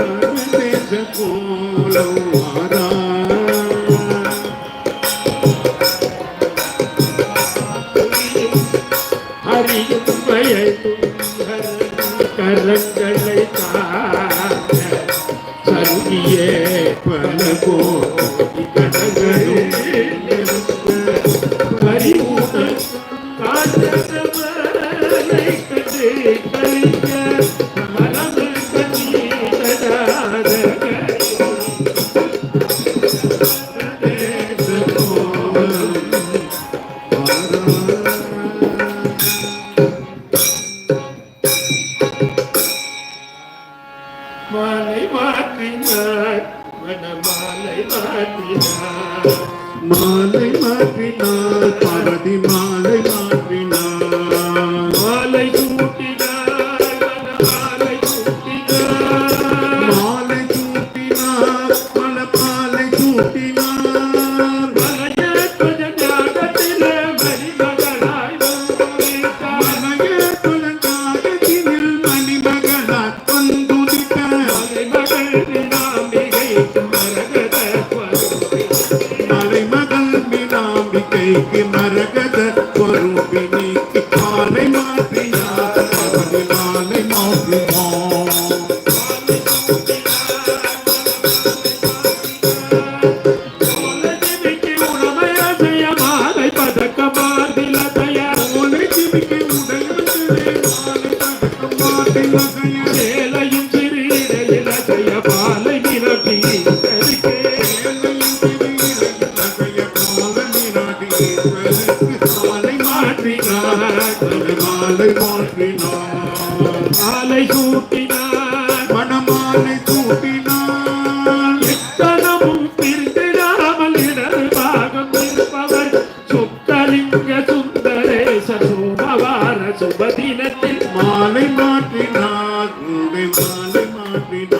తమిళ కూలవారా மாலை மாற்றினார் வனமாலை மாற்றினார் மாலை மாற்றினார் பரதி மாலை தலை மாற்றுவோம் வேலையும் சிறிய பால மாலை மாற்றினார். மாலை மாற்றினார்.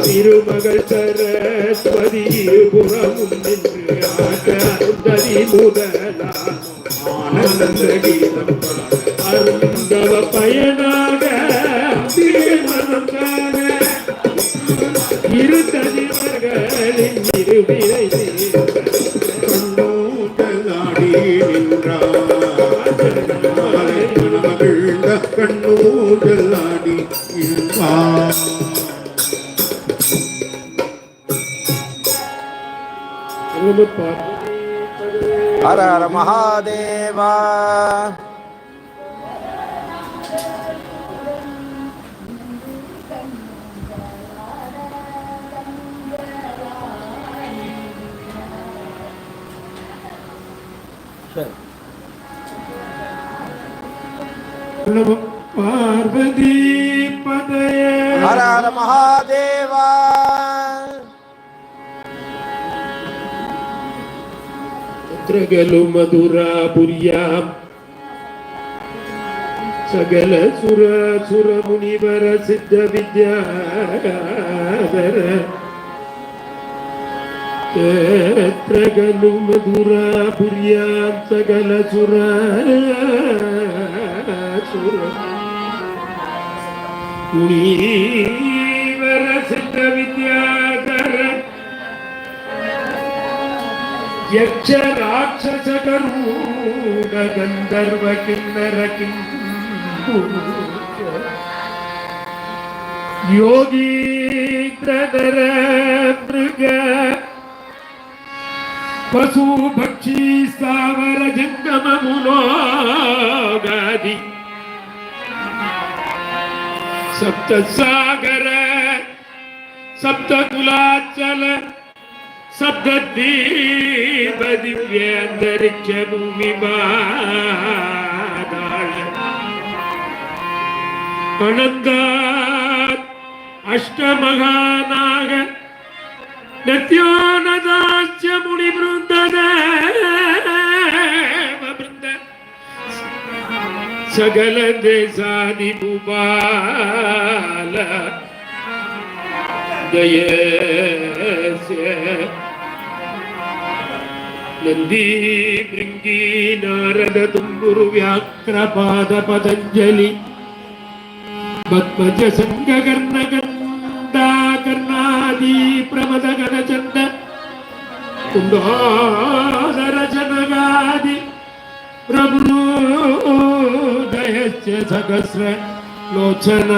திருமகள் சரஸ்வதி புறமும் நின்று ஆட்டரி முதலாம் ஆனந்த கீதம் அருந்தவ பயனாக திருமணம் இருத்ததிவர்களின் இருவிரை கண்ணூட்டலாடி நின்றார். கண்ணூட்டல். हर हर महादेवा। पार्वती पदय हर हर महादेवा। ముద్రగలు మధురాపుర్యాం సగల సుర సుర మునివర సిద్ధ విద్యాధర గను మధురాపుర్యాం సగల సుర సుర. మునివర సిద్ధ విద్యాధర ಯಕ್ಷ ರಾಕ್ಷಸ ಗರೂಡ ಗಂಧರ್ವ ಕಿನ್ನರ ಯೋಗೀಂದ್ರದರ ಮೃಗ. ಪಶು, ಪಕ್ಷಿ ಸ್ಥಾವರ ಜಂಗಮ, ಮುನೋಗಾದಿ. ಸಪ್ತ ಸಾಗರ ಸಪ್ತ ಕುಲಾಚಲ அனந்தார் அஷ்டமகானாக நித்யானதாச்ச முனி பிருந்தத சகல தேசாதி புபால ஜய ನಂದಿ ಭೃಂಗಿ ನಾರದ ತುಂಬುರು ವ್ಯಾಕ್ರಪಾದ ಪತಂಜಲಿ ಪದ್ಮಜ ಸಂಗ ಕರ್ಣ ಕಂದ ಕರ್ಣಾದಿ ಪ್ರಮದ ಗಣ ಚಂದ ಕುಂಡೋದರ ಜನಗಾದಿ ಪ್ರಭೃದಯಶ್ಚ ಸಹಸ್ರ ಲೋಚನ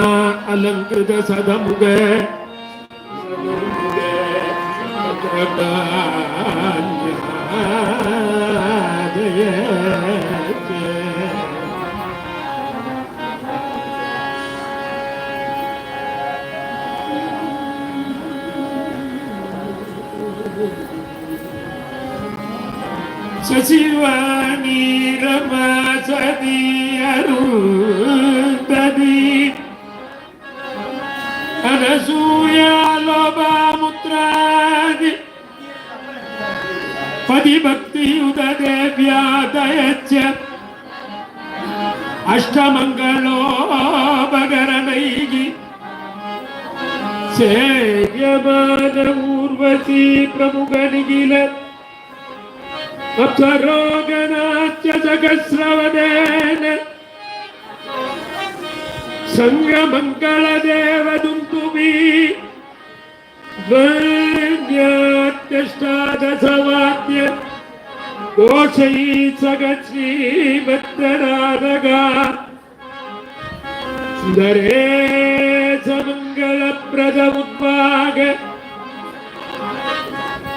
ಅಲಂಕೃತ ಸದಮುಗ ಜಯ శశివాణి రమ సది అరుందది అనసూయాలోపముత్రాది పది భక్తియుత దేవ్యాదయచ్చ అష్టమంగళోపగరణైగి. సేవ్యమాన ఊర్వశీ ప్రముఖ నిగిలత్ अथरोगनाच्य जगस्रवदेन सङ्गमङ्गलदेवदुन्तुमि ध्वन्यात्यष्टादशवाद्य दोषयी सगच्छीभद्रराधगा प्रज समङ्गलप्रदमुद्भाग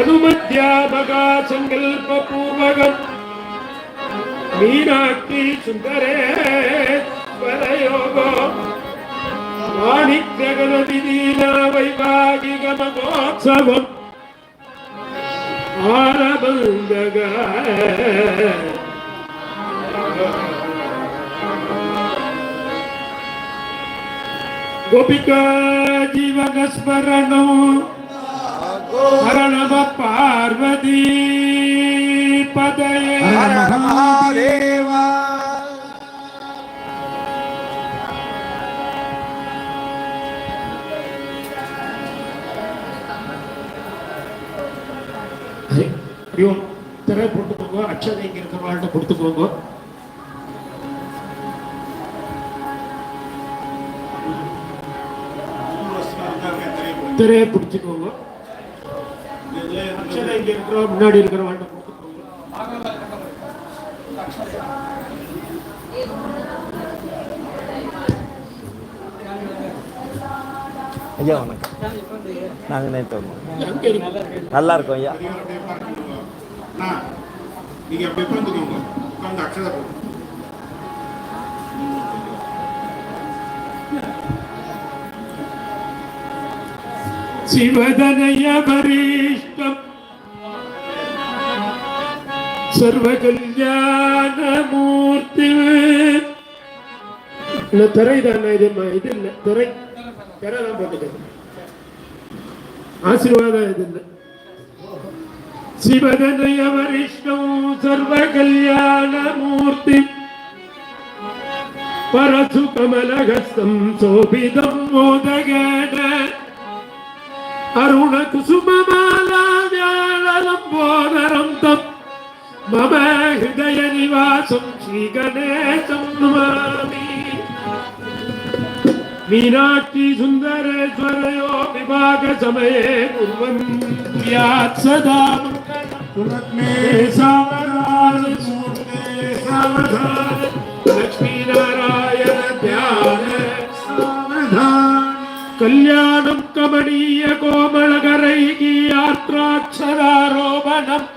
अनुमध्यापकासङ्कल्पपूर्वकम् मीनाक्षि सुन्दरेश्वरयोगो माणिक्यगणदिदीना वैभागिकमोत्सवम् आरबन्दगा ಗೋಪಿಕಾ ಜೀವನ ಸ್ಮರಣ ಹರ ನಮ ಪಾರ್ವತಿ ಪದಯ ಹರ ಹರ ಮಹಾದೇವ ஐயோ திரை போட்டுக்கோங்க அக்ஷதை இங்க இருக்கிறவாள்கிட்ட கொடுத்துக்கோங்க திரையை பிடிச்சுக்கோங்க. அக்ஷதை இங்க இருக்கிற முன்னாடி கொடுத்துக்கோங்க ஐயா வணக்கம். நாங்கள் நேற்று வந்தோம். நல்லா இருக்கோம் ஐயா. அண்ணா, நீங்க அப்படி உட்காந்துக்கோங்க உட்காந்து அக்ஷதை போடுங்க. சிவதனயபரீஷ்டம். சர்வகல்யாணமூர்த்தி இல்லை திரை தானே இது இது இல்லை. திரை திரை தான் போட்டுக்கிறது ஆசீர்வாதம் இது இல்லை. சிவதனயவரிஷ்ணம் சர்வ கல்யாணமூர்த்தி பரசு கமலகஸ்தம் சோபிதம் மோதகட അരുണ കുസുമമാലാവ്യാളലം ബോധരം തം മമ ഹൃദയ നിവാസം ശ്രീ ഗണേശം നമാമി മീനാക്ഷി സുന്ദരേശ്വരയോ വിഭാഗ സമയേ കുർവൻ യാത് സദാ മംഗളം പുനമേ സാവധാനം മൂർത്തേ സാവധാനം கல்யாணம் கமனீய கோமளகரைகி யாத்ராட்சராரோபணம்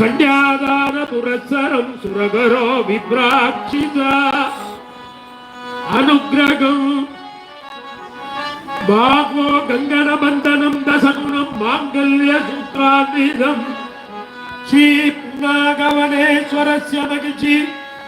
கன்யாதான புரசரம் சுரகரோ விப்ராட்சிதா. அனுகிரகம் பாகோ கங்கணபந்தனம் தசகுணம் மாங்கல்ய சூத்ராந்திதம் ஸ்ரீ புண்ணாகவனேஸ்வரஸ்ய மகிழ்ச்சி.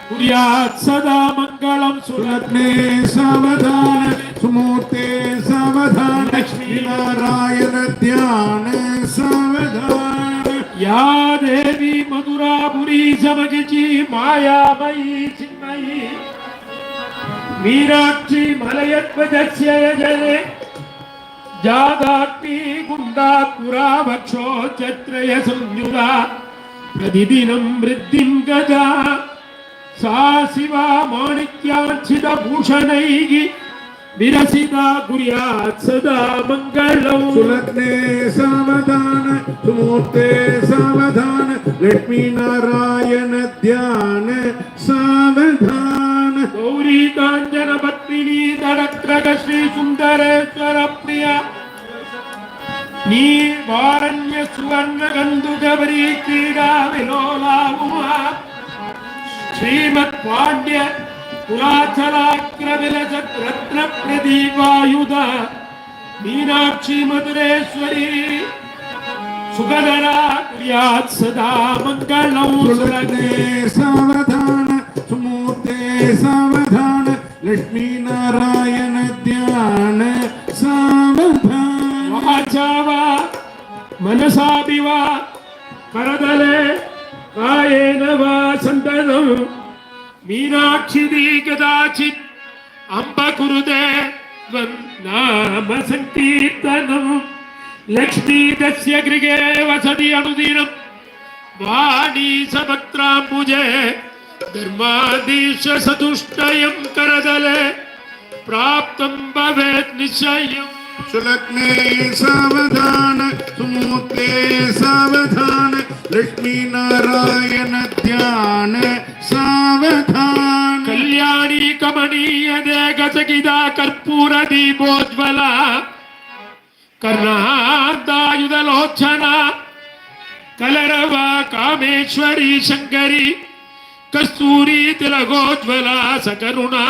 புரியாத் சதாமங்க മംഗളം സുലഗ്നേ സാവധാന സുമൂർത്തേ സാവധാന ലക്ഷ്മിനാരായണ ധ്യാന സാവധാന യാ ദേവി മധുരാപുരി സമകിച്ചി മായാമയി ചിന്മയി మీనాక్షి మలయత్వజస్యజనే జాదాత్మీ గుండాత్పురావక్షో చత్రయ సంయుగా ప్రతిదినం వృద్ధిం గజా सा शिव माणिक्यार्चितभूषणैः विरसिता कुर्यात् सदा मङ्गलम् सुलग्ने सावधान सुमूर्ते सावधान लक्ष्मीनारायण ध्यान सावधान। गौरी काञ्चनपत्नी दडत्रग श्रीसुन्दरेश्वर प्रिया నీ వారణ్య సువర్ణ గంధుగవరీ క్రీడా విలోలా ఉమా ஸ்ரீமத் பாண்டிய குலாச்சலாக்கிரவிலசத்ரத்னப்ரதீபாயுத மீனாட்சி மதுரேஸ்வரி சுகதரா குரியாத் சதா மங்களம் சுரதே சாவதான சுமூர்த்தே சாவதான லட்சுமி நாராயண தியான சாவதான மனசாபிவா கரதலே కాయేన వా సంతనం మీనాక్షిది కదాచిత్ అంబ కురుదే నామ సంకీర్తనం. లక్ష్మీ తస్య గృహే వసతి అనుదీనం. వాణీ సమత్రాంబుజే ధర్మాదీశ సతుష్టయం కరదలే. ప్రాప్తం భవేత్ నిశ్చయం. सुलग्ने सावधान सुमूर्ते सावधान, लक्ष्मी नारायण ध्यान, सावधान। कल्याणी कमनीय गजगिदा कर्पूर दीपोज्वल कर्णादायुधलोचन कलरवा कामेश्वरी शंकरी, कस्तूरी तिलकोज्वला सकरुणा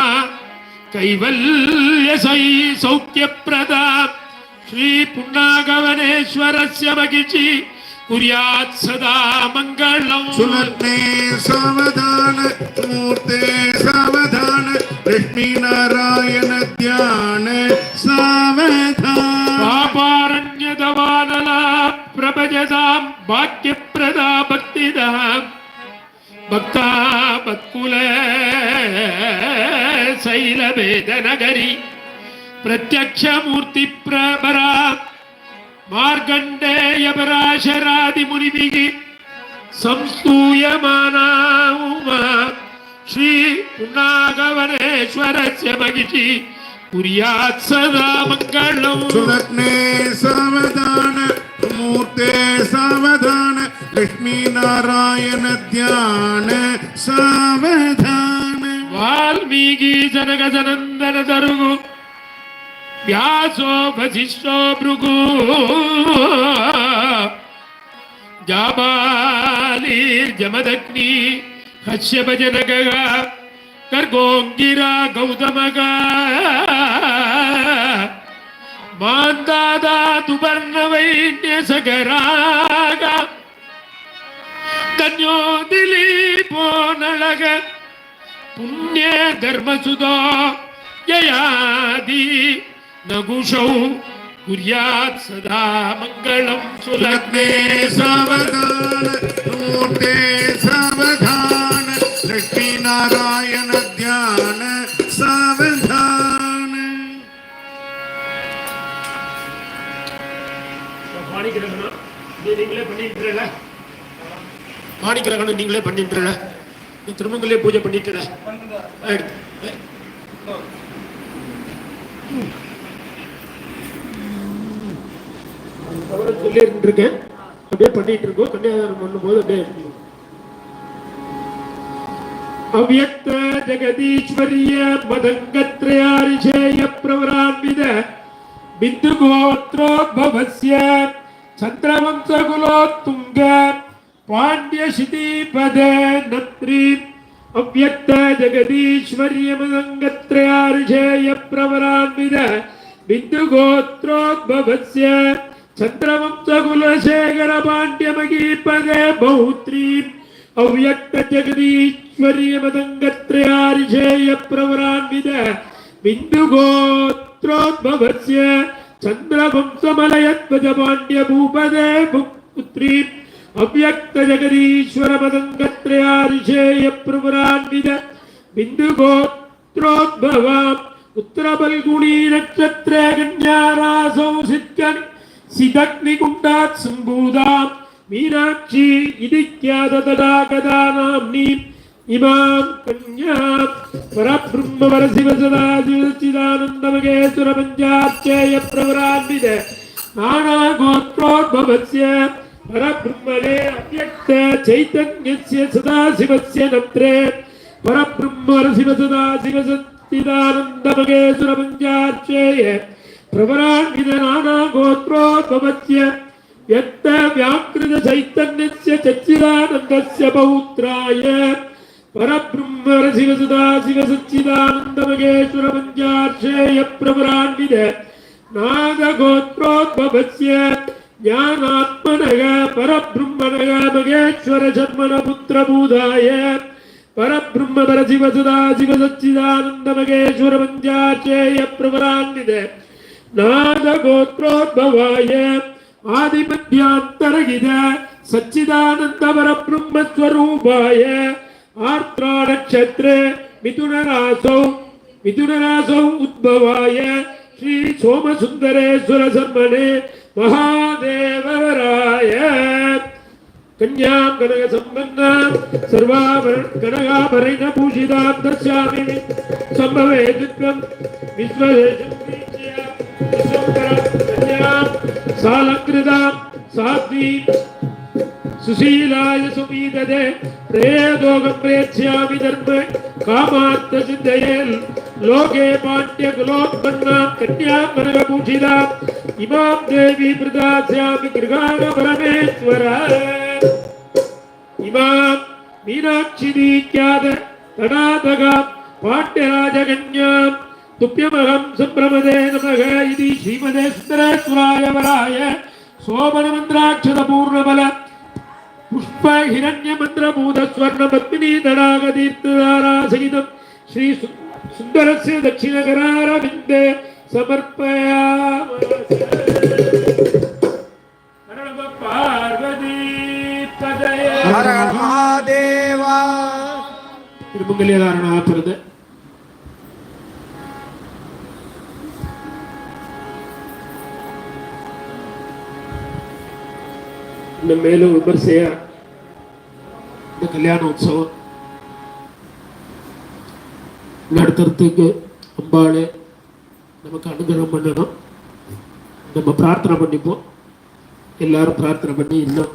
कैवल्यसै सौख्यप्रदा श्रीपुण्णागवनेश्वरस्य भगिजि कुर्यात् सदा मङ्गलम् सुनते सावधान मूर्ते सावधान लक्ष्मीनारायण ध्यान सावधान पापारण्यदवानला प्रभजताम् भाग्यप्रदा भक्तिदा भक्ता भक्कुले శైలవేదనగరి ప్రత్యక్షమూర్తి ప్రభరా మార్గండేయపరాశరాది మునిమిగి సంస్తూయమానా శ్రీ పున్నాగవనేశ్వరస్య మగిషి కుర్యాత్ సదా మంగళం సురత్నే సావధాన మూర్తే సావధాన లక్ష్మీనారాయణ ధ్యాన సావధాన వాల్మీకి జనగజనందన దరుగు వ్యాసో వశిష్టో భృగు. జాబాలీర్జమదగ్ని కశ్యపజనక గర్గోంగిరా గౌతమగా. மாந்தாதாதுபர்ணவைசகராக தன்யோ திலீபோ நழக புண்ணிய கர்மசுதா ஜயாதி நகுஷௌ குறியாத் சதா மங்களம் சுலக்னே சாவதான நூட்டே சாவதான லட்சுமி நாராயண தியான சாவதான மாணிக்கிறகணும் நீங்களே பண்ணிட்டுல மாணிக்கிறகணும் நீங்களே பண்ணிட்டுல நீ திருமங்கலே பூஜை பண்ணிட்டுல சொல்லி இருக்கேன் அப்படியே பண்ணிட்டு இருக்கோம் கன்னியாதாரம் பண்ணும்போது அப்படியே ಅವ್ಯಕ್ತ ಜಗದೀಶ್ವರ್ಯ ಮದಂಗತ್ರಯಾರಿಷೇಯ ಪ್ರವರಾನ್ವಿದ ಬಿಂದುಗೋತ್ರೋದ್ಭವಸ್ಯ ಚಂದ್ರವಂಶಕುಲೋತ್ತುಂಗ पाण्ड्यशितीपदे नत्रीम् अव्यक्त जगदीश्वर्यमदङ्गत्रयार्षेयप्रवरान्विद बिन्दुगोत्रोद्भवस्य छन्द्रवंशकुलशेखरपाण्ड्यमगीपदे बहुत्रीम् अव्यक्त जगदीश्वर्यमदङ्गत्रयार्षेयप्रवरान्विद बिन्दुगोत्रोद्भवस्य चन्द्रवंशमलयध्वजपाण्ड्यभूपदे पुत्रीम् अव्यक्तजगदीश्वरपदङ्गत्रयादिशेयप्रभुरान्वित बिन्दुगोत्रोद्भवाम् उत्तरबल्गुणीनक्षत्रे कन्यारासौ सिद्गन् सिदग्निकुण्डात् सम्भूताम् மீனாட்சி இதிக்கியாததா கதா நாம்னி இமாம் கன்யா பரபிரம்மவர சிவசதா சிவச்சிதானந்த மகேஸ்வர பஞ்சாச்சேய பிரவரான்வித நானா கோத்ரோத்பவஸ்ய ख्यात तदा कदा नाम्नि इमां कन्यां परब्रह्मवरशिव सदा शिवचिदानन्दमगेश्वरपञ्चाच्चेय प्रवरान्वित नानागोत्रोद्भवस्य परब्रह्मणे अव्यक्त चैतन्यस्य सदाशिवस्य नत्रे परब्रह्मवरशिव सदा शिवसच्चिदानन्दमगेश्वरपञ्चाच्चेय प्रवरान्वित नानागोत्रोद्भवस्य यत्त व्याकृत चैतन्यस्य चच्चिदानन्दस्य पौत्राय परब्रह्म शिव सदा शिव सच्चिदानन्दमगेश्वर पञ्चाक्षेय प्रवरान्वित नागगोत्रोद्भवस्य ஞானாத்மனக பரபிரம்மனக மகேஸ்வர ஜன்மன புத்திர பூதாய பரபிரம்ம பரசிவசுதா சிவசச்சிதானந்த மகேஸ்வர பஞ்சாச்சேய பிரபலான்வித நாதகோத்ரோத்பவாய ஆதிபத்யாந்தரகித சச்சிதானந்த பரபிரம்மஸ்வரூபாய ஆர்த்ராணக்ஷத்ரே மிதுனராசௌ மிதுனராசௌ உத்பவாய ஸ்ரீ சோமசுந்தரேஸ்வர சர்மனே மகாதேவராய கன்யாம் கனக சம்பந்தாம் சர்வாபரண கனகாபரண பூஷிதாம் தஸ்யாமினி சம்பவே துக்கம் விஸ்வதேசம் கன்யாம் சாலங்கிருதாம் சாத்வி சுசீலாய சுமீததே பிரேதோகம் பிரேட்சியாமி தர்ம காமார்த்த சிந்தையேல் लोके पाण्ड्यकुलोत्पन्नां कन्यां कनकभूषिताम् इमां देवी प्रदास्यामि गृहाणपरमेश्वर इमां मीनाक्षिदीख्यात तडातगां पाण्ड्यराजकन्यां तुभ्यमहं सम्भ्रमदे नमः इति श्रीमदे सुन्दरेश्वराय वराय। सोमनमन्त्राक्षतपूर्णबल पुष्प हिरण्यमन्त्रभूत स्वर्ण पद्मिनी तडागतीर्थधारा सहितं श्री सु- सुन्दरस्य दक्षिणकरारविन्दे समर्पयामः पार्वती पदये हर हर महादेवा திருமங்கல்யதாரணாகிறது இன்னும் மேலும் விமர்சையா இந்த கல்யாண உற்சவம் நடத்துறதுக்கு அம்பாளே நமக்கு அனுகிரகம் பண்ணணும் நம்ம பிரார்த்தனை பண்ணிப்போம் எல்லாரும் பிரார்த்தனை பண்ணி இன்னும்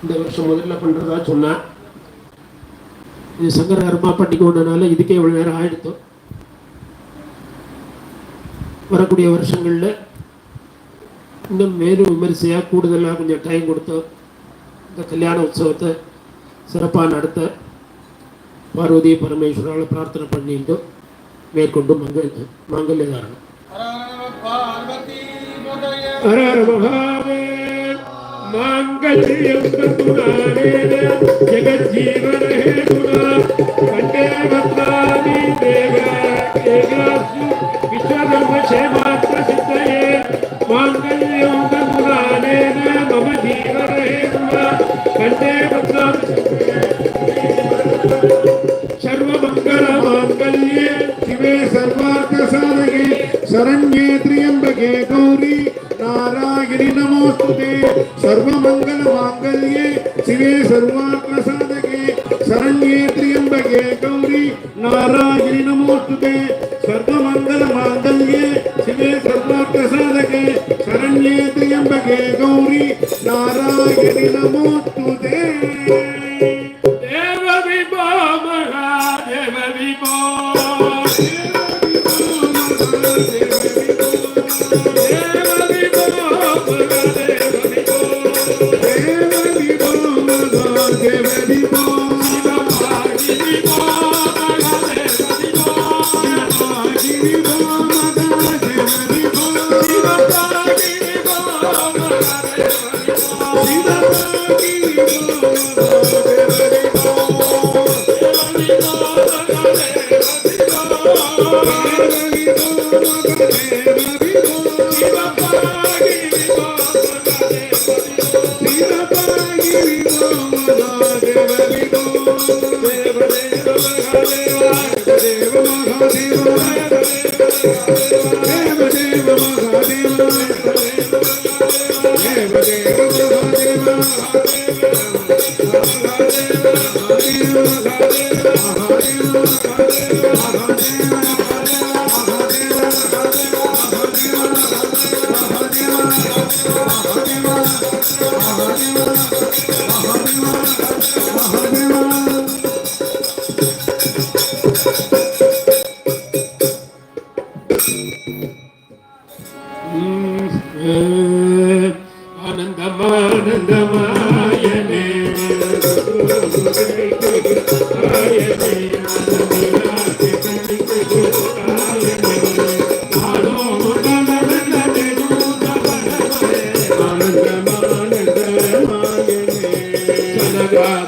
இந்த வருஷம் முதல்ல பண்றதா சொன்னேன் இது சங்கரகரமாக பண்ணிக்கொண்டனால இதுக்கே இவ்வளோ நேரம் ஆயிடுத்தோம் வரக்கூடிய வருஷங்களில் இன்னும் மேலும் விமரிசையாக கூடுதலாக கொஞ்சம் டைம் கொடுத்து இந்த கல்யாண உற்சவத்தை சிறப்பாக நடத்த ಪಾರ್ವತಿ ಪರಮೇಶ್ವರಳ ಪ್ರಾರ್ಥನೆ ಪಡೆದು ಮೇಲ್ಕೊಂಡು ಮಂಗಲ್ ಮಾಂಗಲ್ಯ ಧಾರಣ ಹರ ಹರ ಮಹಾದೇವ ಮಾಂಗಲ್ಯ ಜಗಜ್ಜೀವನ ಹೇತುನ ಕಂಡೇ அங்கே வெளி Hare Hare Hare Hare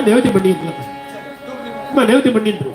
எல்லாமே நிவர்த்தி பண்ணிட்டு இருக்கேன் நிவர்த்தி பண்ணிட்டு